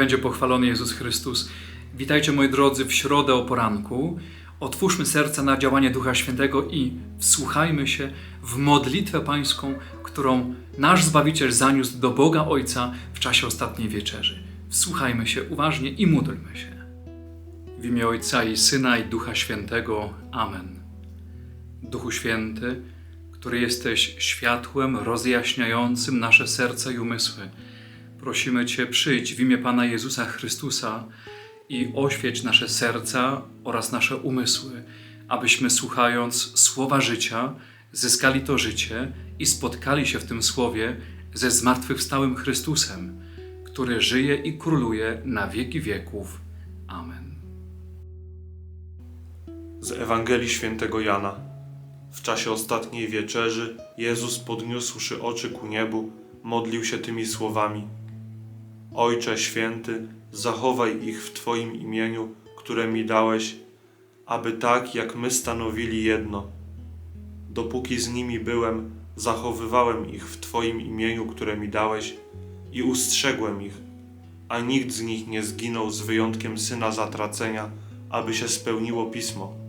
będzie pochwalony Jezus Chrystus. Witajcie moi drodzy w środę o poranku. Otwórzmy serca na działanie Ducha Świętego i wsłuchajmy się w modlitwę pańską, którą nasz Zbawiciel zaniósł do Boga Ojca w czasie ostatniej wieczerzy. Wsłuchajmy się uważnie i módlmy się. W imię Ojca i Syna i Ducha Świętego. Amen. Duchu Święty, który jesteś światłem rozjaśniającym nasze serca i umysły, prosimy Cię, przyjdź w imię Pana Jezusa Chrystusa i oświeć nasze serca oraz nasze umysły, abyśmy słuchając słowa życia, zyskali to życie i spotkali się w tym słowie ze zmartwychwstałym Chrystusem, który żyje i króluje na wieki wieków. Amen. Z Ewangelii Świętego Jana. W czasie ostatniej wieczerzy Jezus podniósłszy oczy ku niebu, modlił się tymi słowami: Ojcze święty, zachowaj ich w Twoim imieniu, które mi dałeś, aby tak jak my stanowili jedno. Dopóki z nimi byłem, zachowywałem ich w Twoim imieniu, które mi dałeś, i ustrzegłem ich, a nikt z nich nie zginął z wyjątkiem syna zatracenia, aby się spełniło pismo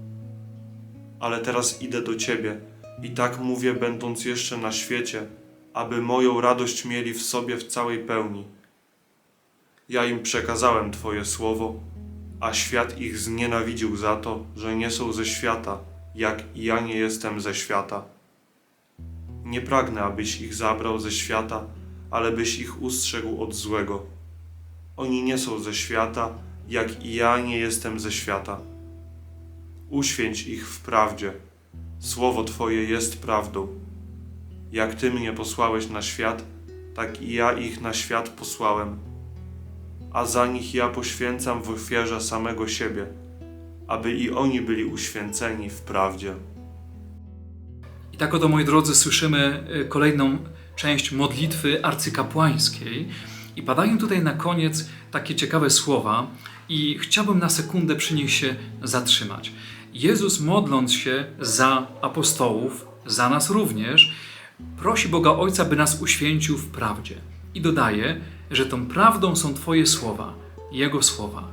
ale teraz idę do Ciebie i tak mówię, będąc jeszcze na świecie, aby moją radość mieli w sobie w całej pełni. Ja im przekazałem Twoje słowo, a świat ich znienawidził za to, że nie są ze świata, jak i ja nie jestem ze świata. Nie pragnę, abyś ich zabrał ze świata, ale byś ich ustrzegł od złego. Oni nie są ze świata, jak i ja nie jestem ze świata uświęć ich w prawdzie. Słowo Twoje jest prawdą. Jak Ty mnie posłałeś na świat, tak i ja ich na świat posłałem. A za nich ja poświęcam w ofierze samego siebie, aby i oni byli uświęceni w prawdzie. I tak oto, moi drodzy, słyszymy y, kolejną część modlitwy arcykapłańskiej. I padają tutaj na koniec takie ciekawe słowa, i chciałbym na sekundę przy nich się zatrzymać. Jezus, modląc się za apostołów, za nas również, prosi Boga Ojca, by nas uświęcił w prawdzie. I dodaje, że tą prawdą są Twoje słowa, Jego słowa.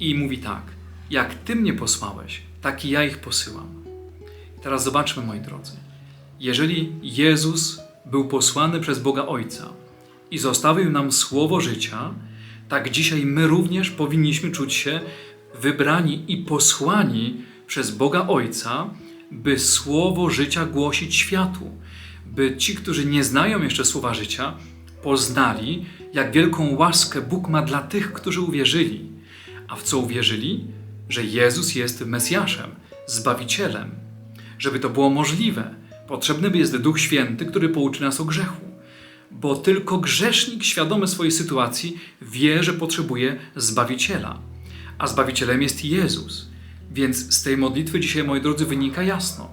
I mówi tak: Jak Ty mnie posłałeś, tak i ja ich posyłam. Teraz zobaczmy, moi drodzy. Jeżeli Jezus był posłany przez Boga Ojca i zostawił nam słowo życia, tak dzisiaj my również powinniśmy czuć się wybrani i posłani przez Boga Ojca, by słowo życia głosić światu, by ci, którzy nie znają jeszcze słowa życia, poznali, jak wielką łaskę Bóg ma dla tych, którzy uwierzyli. A w co uwierzyli? Że Jezus jest Mesjaszem, Zbawicielem. Żeby to było możliwe, potrzebny jest Duch Święty, który pouczy nas o grzechu bo tylko grzesznik świadomy swojej sytuacji wie, że potrzebuje Zbawiciela. A Zbawicielem jest Jezus. Więc z tej modlitwy dzisiaj, moi drodzy, wynika jasno.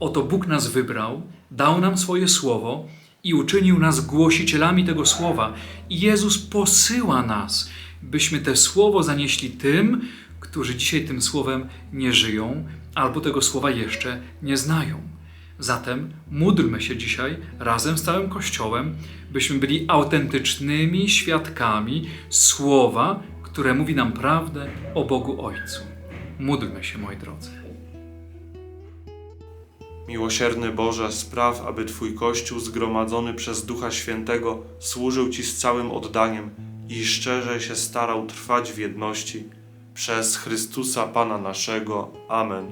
Oto Bóg nas wybrał, dał nam swoje słowo i uczynił nas głosicielami tego słowa. I Jezus posyła nas, byśmy te słowo zanieśli tym, którzy dzisiaj tym słowem nie żyją albo tego słowa jeszcze nie znają. Zatem módlmy się dzisiaj razem z całym Kościołem, byśmy byli autentycznymi świadkami słowa, które mówi nam prawdę o Bogu Ojcu. Módlmy się, moi drodzy. Miłosierny Boże, spraw, aby Twój Kościół zgromadzony przez Ducha Świętego służył Ci z całym oddaniem i szczerze się starał trwać w jedności. Przez Chrystusa Pana naszego. Amen.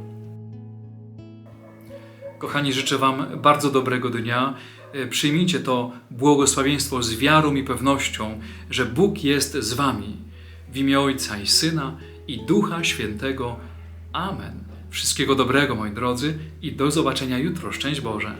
Kochani, życzę Wam bardzo dobrego dnia. E, Przyjmijcie to błogosławieństwo z wiarą i pewnością, że Bóg jest z Wami. W imię Ojca i Syna i Ducha Świętego. Amen. Wszystkiego dobrego, moi drodzy, i do zobaczenia jutro. Szczęść Boże.